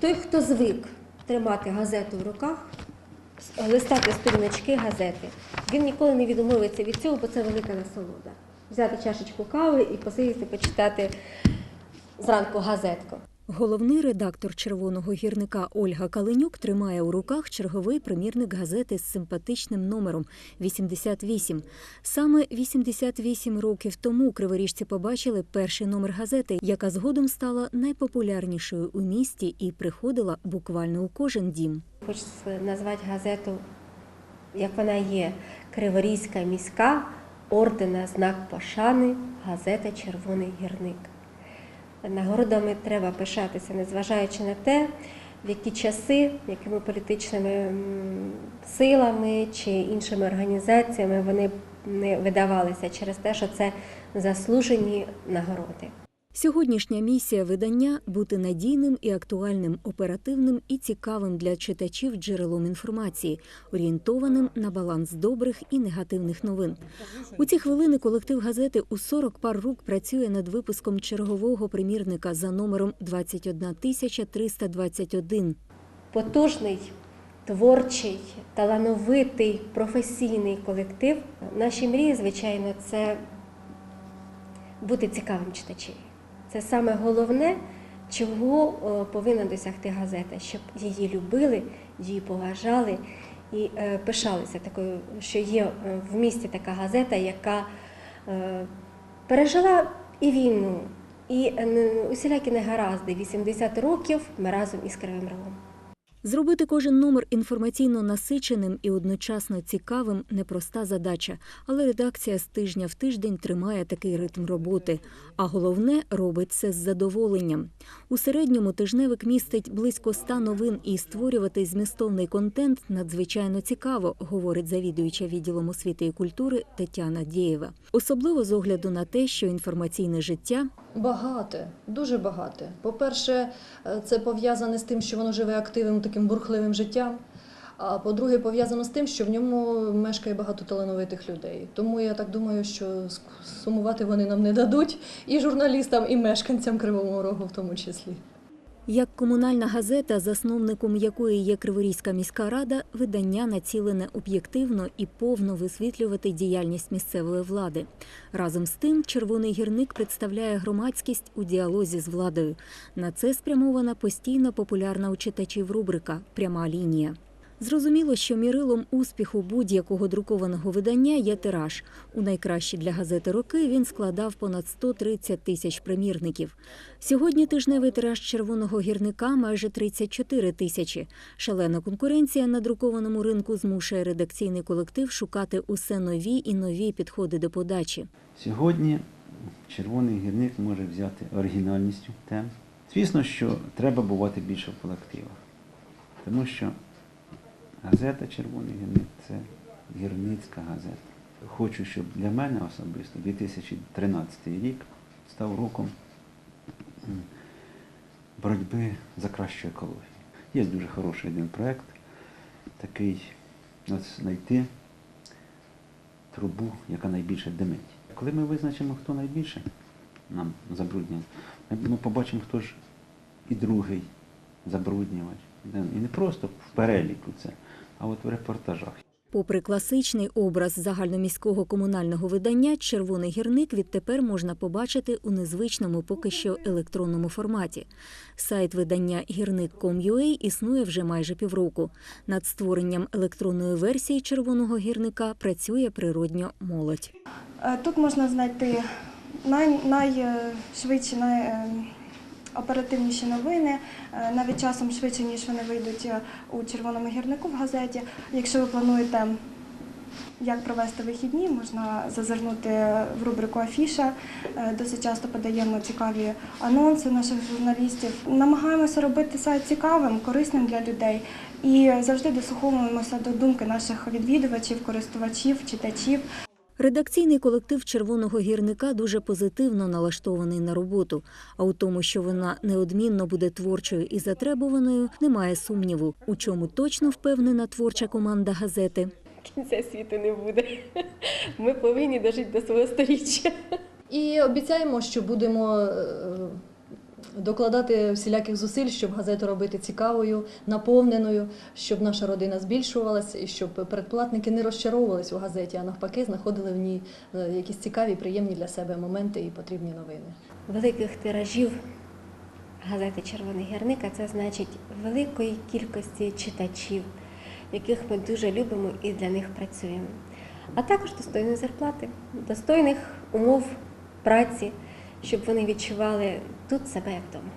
Той, хто звик тримати газету в руках, листати сторіночки газети, він ніколи не відмовиться від цього, бо це велика насолода. Взяти чашечку кави і посидіти, почитати зранку газетку. Головний редактор червоного гірника Ольга Каленюк тримає у руках черговий примірник газети з симпатичним номером 88. Саме 88 років тому криворіжці побачили перший номер газети, яка згодом стала найпопулярнішою у місті і приходила буквально у кожен дім. Хочеться назвати газету, як вона є, Криворізька міська, ордена знак пошани, газета Червоний гірник. Нагородами треба пишатися, незважаючи на те, в які часи, якими політичними силами чи іншими організаціями вони не видавалися через те, що це заслужені нагороди. Сьогоднішня місія видання бути надійним і актуальним, оперативним і цікавим для читачів джерелом інформації, орієнтованим на баланс добрих і негативних новин. У ці хвилини колектив газети у 40 пар рук працює над випуском чергового примірника за номером 21321. потужний, творчий, талановитий, професійний колектив. Наші мрії, звичайно, це бути цікавим читачем. Це саме головне, чого повинна досягти газета, щоб її любили, її поважали і е, пишалися такою, що є е, в місті така газета, яка е, пережила і війну, і е, усілякі негаразди. 80 років ми разом із Кривим Рогом. Зробити кожен номер інформаційно насиченим і одночасно цікавим непроста задача, але редакція з тижня в тиждень тримає такий ритм роботи. А головне робить це з задоволенням. У середньому тижневик містить близько ста новин і створювати змістовний контент надзвичайно цікаво, говорить завідуюча відділом освіти і культури Тетяна Дєєва. Особливо з огляду на те, що інформаційне життя Багате, дуже багате. По-перше, е, це пов'язане з тим, що воно живе активним таким бурхливим життям. А по-друге, пов'язано з тим, що в ньому мешкає багато талановитих людей. Тому я так думаю, що сумувати вони нам не дадуть і журналістам, і мешканцям Кривого Рогу в тому числі. Як комунальна газета, засновником якої є Криворізька міська рада, видання націлене об'єктивно і повно висвітлювати діяльність місцевої влади. Разом з тим, червоний гірник представляє громадськість у діалозі з владою. На це спрямована постійно популярна у читачів рубрика Пряма лінія. Зрозуміло, що мірилом успіху будь-якого друкованого видання є тираж. У найкращі для газети роки він складав понад 130 тисяч примірників. Сьогодні тижневий тираж червоного гірника майже 34 тисячі. Шалена конкуренція на друкованому ринку змушує редакційний колектив шукати усе нові і нові підходи до подачі. Сьогодні червоний гірник може взяти оригінальністю тем. Звісно, що треба бувати більше в колективах, тому що газета Червоний гірник це гірницька газета. Хочу, щоб для мене особисто 2013 рік став роком боротьби за кращу екологію. Є дуже хороший один проєкт, такий знайти трубу, яка найбільше димить. Коли ми визначимо, хто найбільше нам забруднює, ми побачимо, хто ж і другий забруднювач. І не просто в переліку це, а от в репортажах. Попри класичний образ загальноміського комунального видання, червоний гірник відтепер можна побачити у незвичному поки що електронному форматі. Сайт видання гірник.com.ua існує вже майже півроку. Над створенням електронної версії червоного гірника працює природньо молодь. Е, Тут можна знайти най, найшвидші, найоперативніші новини, е, навіть часом швидше, ніж вони вийдуть е, у червоному гірнику в газеті. Якщо ви плануєте, як провести вихідні, можна зазирнути в рубрику Афіша. Е, Досить часто подаємо цікаві анонси наших журналістів. Намагаємося робити сайт цікавим, корисним для людей і завжди дослуховуємося до думки наших відвідувачів, користувачів, читачів. Редакційний колектив червоного гірника дуже позитивно налаштований на роботу. А у тому, що вона неодмінно буде творчою і затребуваною, немає сумніву. У чому точно впевнена творча команда газети. Кінця світу не буде. Ми повинні дожити до свого сторіччя. І обіцяємо, що будемо е, докладати всіляких зусиль, щоб газету робити цікавою, наповненою, щоб наша родина збільшувалася і щоб передплатники не розчаровувались у газеті, а навпаки знаходили в ній е, якісь цікаві, приємні для себе моменти і потрібні новини. великих тиражів газети Червоний гірник, це значить великої кількості читачів, яких ми дуже любимо і для них працюємо. А також достойної зарплати, достойних умов праці, щоб вони відчували тут себе як вдома.